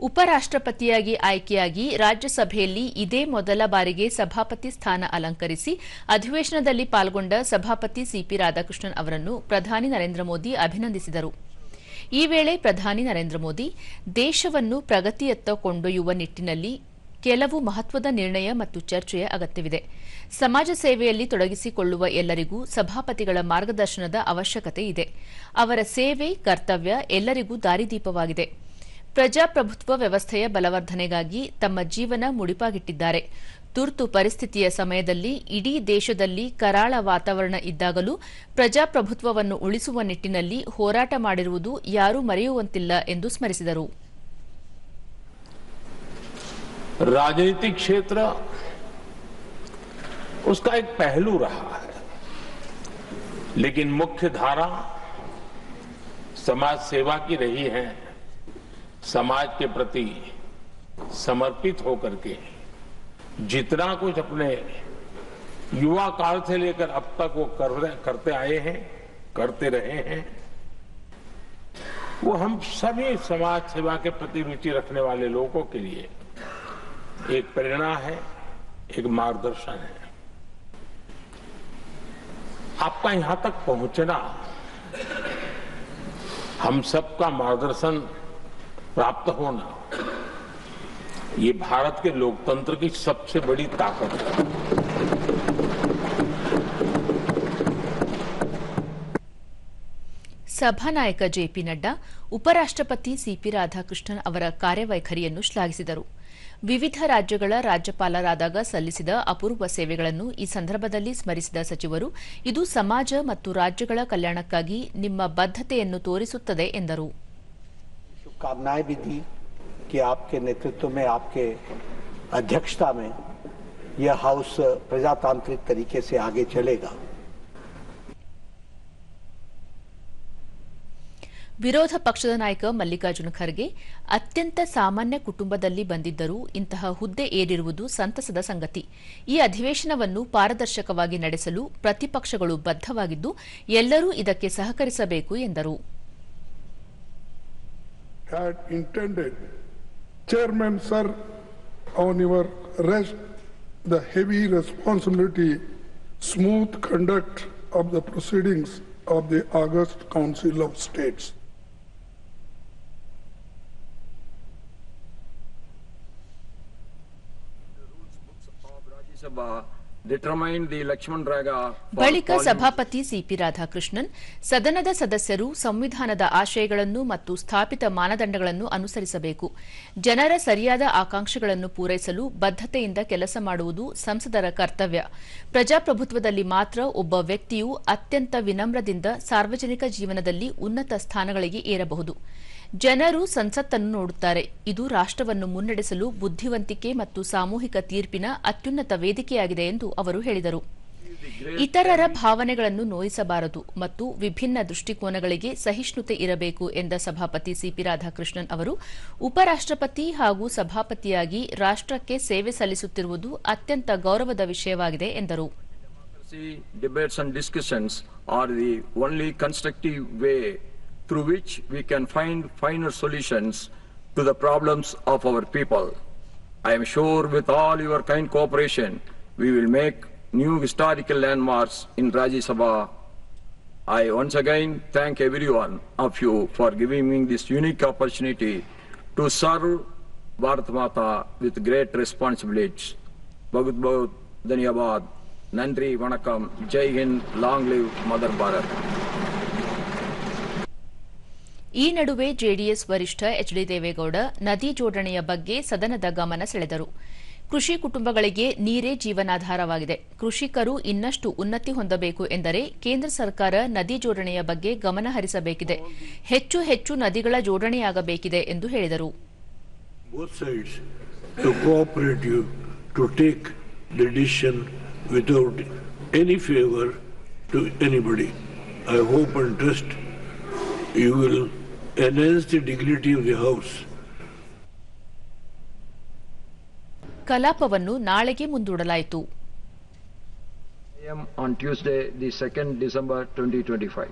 ಉಪರಾಷ್ಟ್ರಪತಿಯಾಗಿ ಆಯ್ಕೆಯಾಗಿ ರಾಜ್ಯಸಭೆಯಲ್ಲಿ ಇದೇ ಮೊದಲ ಬಾರಿಗೆ ಸಭಾಪತಿ ಸ್ಥಾನ ಅಲಂಕರಿಸಿ ಅಧಿವೇಶನದಲ್ಲಿ ಪಾಲ್ಗೊಂಡ ಸಭಾಪತಿ ಸಿಪಿ ರಾಧಾಕೃಷ್ಣನ್ ಅವರನ್ನು ಪ್ರಧಾನಿ ನರೇಂದ್ರ ಮೋದಿ ಅಭಿನಂದಿಸಿದರು. ಈ ವೇಳೆ ಪ್ರಧಾನಿ ನರೇಂದ್ರ ಮೋದಿ, ದೇಶವನ್ನು ಪ್ರಗತಿಯತ್ತ ಕೊಂಡೊಯ್ಯುವ ನಿಟ್ಟಿನಲ್ಲಿ ಕೆಲವು ಮಹತ್ವದ ನಿರ್ಣಯ ಮತ್ತು ಚರ್ಚೆಯ ಅಗತ್ಯವಿದೆ. ಸಮಾಜ ಸೇವೆಯಲ್ಲಿ ತೊಡಗಿಸಿಕೊಳ್ಳುವ ಎಲ್ಲರಿಗೂ ಸಭಾಪತಿಗಳ ಮಾರ್ಗದರ್ಶನದ ಅವಶ್ಯಕತೆ ಇದೆ. ಅವರ ಸೇವೆ, ಕರ್ತವ್ಯ ಎಲ್ಲರಿಗೂ ದಾರಿದೀಪವಾಗಿದೆ. ಪ್ರಜಾಪ್ರಭುತ್ವ ವ್ಯವಸ್ಥೆಯ ಬಲವರ್ಧನೆಗಾಗಿ ತಮ್ಮ ಜೀವನ ಮುಡಿಪಾಗಿಟ್ಟಿದ್ದಾರೆ ತುರ್ತು ಪರಿಸ್ಥಿತಿಯ ಸಮಯದಲ್ಲಿ ಇಡೀ ದೇಶದಲ್ಲಿ ಕರಾಳ ವಾತಾವರಣ ಇದ್ದಾಗಲೂ ಪ್ರಜಾಪ್ರಭುತ್ವವನ್ನು ಉಳಿಸುವ ನಿಟ್ಟಿನಲ್ಲಿ ಹೋರಾಟ ಮಾಡಿರುವುದು ಯಾರೂ ಮರೆಯುವಂತಿಲ್ಲ ಎಂದು ಸ್ಮರಿಸಿದರು राजनीतिक क्षेत्र उसका एक पहलू रहा है लेकिन मुख्य धारा समाज सेवा की रही है समाज के प्रति समर्पित होकर के जितना कुछ अपने युवा काल से लेकर अब तक वो कर रहे- करते आए हैं, करते रहे हैं, वो हम सभी समाज सेवा के प्रति रुचि रखने वाले लोगों के लिए एक प्रेरणा है, एक मार्गदर्शन है। आपका यहाँ तक पहुँचना हम सबका मार्गदर्शन प्राप्त होना ये भारत के लोकतंत्र की सबसे बड़ी ताकत है ಸಭಾನಾಯಕ ಜೆಪಿ ನಡ್ಡಾ ಉಪರಾಷ್ಟ್ರಪತಿ ಸಿಪಿ ರಾಧಾಕೃಷ್ಣನ್ ಅವರ ಕಾರ್ಯವೈಖರಿಯನ್ನು ಶ್ಲಾಘಿಸಿದರು ವಿವಿಧ ರಾಜ್ಯಗಳ ರಾಜ್ಯಪಾಲರಾದಾಗ ಸಲ್ಲಿಸಿದ ಅಪೂರ್ವ ಸೇವೆಗಳನ್ನು ಈ ಸಂದರ್ಭದಲ್ಲಿ ಸ್ಮರಿಸಿದ ಸಚಿವರು ಇದು ಸಮಾಜ ಮತ್ತು ರಾಜ್ಯಗಳ ಕಲ್ಯಾಣಕ್ಕಾಗಿ ನಿಮ್ಮ ಬದ್ಧತೆಯನ್ನು ತೋರಿಸುತ್ತದೆ ಎಂದರು शुभकामनाएं भी दी कि आपके नेतृत्व में आपके अध्यक्षता में यह हाउस प्रजातांत्रिक तरीके से आगे चलेगा ವಿರೋಧ ಪಕ್ಷದ ನಾಯಕ ಮಲ್ಲಿಕಾರ್ಜುನ ಖರ್ಗೆ ಅತ್ಯಂತ ಸಾಮಾನ್ಯ ಕುಟುಂಬದಲ್ಲಿ ಬಂದಿದ್ದರೂ ಇಂತಹ ಹುದ್ದೆ ಏರಿರುವುದು ಸಂತಸದ ಸಂಗತಿ ಈ ಅಧಿವೇಶನವನ್ನು ಪಾರದರ್ಶಕವಾಗಿ ನಡೆಸಲು ಪ್ರತಿಪಕ್ಷಗಳು ಬದ್ಧವಾಗಿದ್ದು ಎಲ್ಲರೂ ಇದಕ್ಕೆ ಸಹಕರಿಸಬೇಕು ಎಂದರು Had intended. Chairman, sir, on your rest the heavy responsibility, smooth conduct of the proceedings of the August Council of States. Sabha determined the Lakshman Raga for ಬಳಿಕ ಸಭಾಪತಿ ಸಿಪಿ ರಾಧಾಕೃಷ್ಣನ್ ಸದನದ ಸದಸ್ಯರು ಸಂವಿಧಾನದ ಆಶಯಗಳನ್ನು ಮತ್ತು ಸ್ಥಾಪಿತ ಮಾನದಂಡಗಳನ್ನು ಅನುಸರಿಸಬೇಕು. ಜನರ ಸರಿಯಾದ ಆಕಾಂಕ್ಷೆಗಳನ್ನು ಪೂರೈಸಲು ಬದ್ಧತೆಯಿಂದ ಕೆಲಸ ಮಾಡುವುದು ಸಂಸದರ ಕರ್ತವ್ಯ. ಪ್ರಜಾಪ್ರಭುತ್ವದಲ್ಲಿ ಮಾತ್ರ ಒಬ್ಬ ವ್ಯಕ್ತಿಯು ಅತ್ಯಂತ ವಿನಮ್ರದಿಂದ ಸಾರ್ವಜನಿಕ ಜೀವನದಲ್ಲಿ ಉನ್ನತ ಸ್ಥಾನಗಳಿಗೆ ಏರಬಹುದು. ಜನರು ಸಂಸತ್ತನ್ನು ನೋಡುತ್ತಾರೆ. ಇದು ರಾಷ್ಟ್ರವನ್ನು ಮುನ್ನಡೆಸಲು ಬುದ್ಧಿವಂತಿಕೆ ಮತ್ತು ಸಾಮೂಹಿಕ ತೀರ್ಪಿನ ಅತ್ಯುನ್ನತ ವೇದಿಕೆಯಾಗಿದೆ ಎಂದು ಅವರು ಹೇಳಿದರು. ಇತರರ ಭಾವನೆಗಳನ್ನು ನೋಯಿಸಬಾರದು ಮತ್ತು ವಿಭಿನ್ನ ದೃಷ್ಟಿಕೋನಗಳಿಗೆ ಸಹಿಷ್ಣುತೆ ಇರಬೇಕು ಎಂದ ಸಭಾಪತಿ ಸಿಪಿ ರಾಧಾಕೃಷ್ಣನ್ ಅವರು, ಉಪರಾಷ್ಟ್ರಪತಿ ಹಾಗೂ ಸಭಾಪತಿಯಾಗಿ ರಾಷ್ಟ್ರಕ್ಕೆ ಸೇವೆ ಸಲ್ಲಿಸುತ್ತಿರುವುದು ಅತ್ಯಂತ ಗೌರವದ ವಿಷಯವಾಗಿದೆ ಎಂದರು. And discussions are the only constructive way through which we can find finer solutions to the problems of our people. I am sure with all your kind cooperation, we will make new historical landmarks in Rajya Sabha. I once again thank everyone of you for giving me this unique opportunity to serve Bharat Mata with great responsibilities. Bhagat Bhagat Dhanyabad, Nandri Vanakam, Jai Hind, Long Live Mother Bharat. ಈ ನಡುವೆ JDS ವರಿಷ್ಠ H D Deve Gowda ನದಿ ಜೋಡಣೆಯ ಬಗ್ಗೆ ಸದನದ ಗಮನ ಸೆಳೆದರು. ಕೃಷಿ ಕುಟುಂಬಗಳಿಗೆ ನೀರೇ ಜೀವನಾಧಾರವಾಗಿದೆ. ಕೃಷಿಕರು ಇನ್ನಷ್ಟು ಉನ್ನತಿ ಹೊಂದಬೇಕು ಎಂದರೆ ಕೇಂದ್ರ ಸರ್ಕಾರ ನದಿ ಜೋಡಣೆಯ ಬಗ್ಗೆ ಗಮನ ಹರಿಸಬೇಕಿದೆ. ಹೆಚ್ಚು ಹೆಚ್ಚು ನದಿಗಳ ಜೋಡಣೆಯಾಗಬೇಕಿದೆ ಎಂದು ಹೇಳಿದರು. You will enhance the dignity of the house. ಕಲಾಪವನ್ನು ನಾಳೆಗೆ ಮುಂದೂಡಲಾಯಿತು on Tuesday, the 2nd December 2025.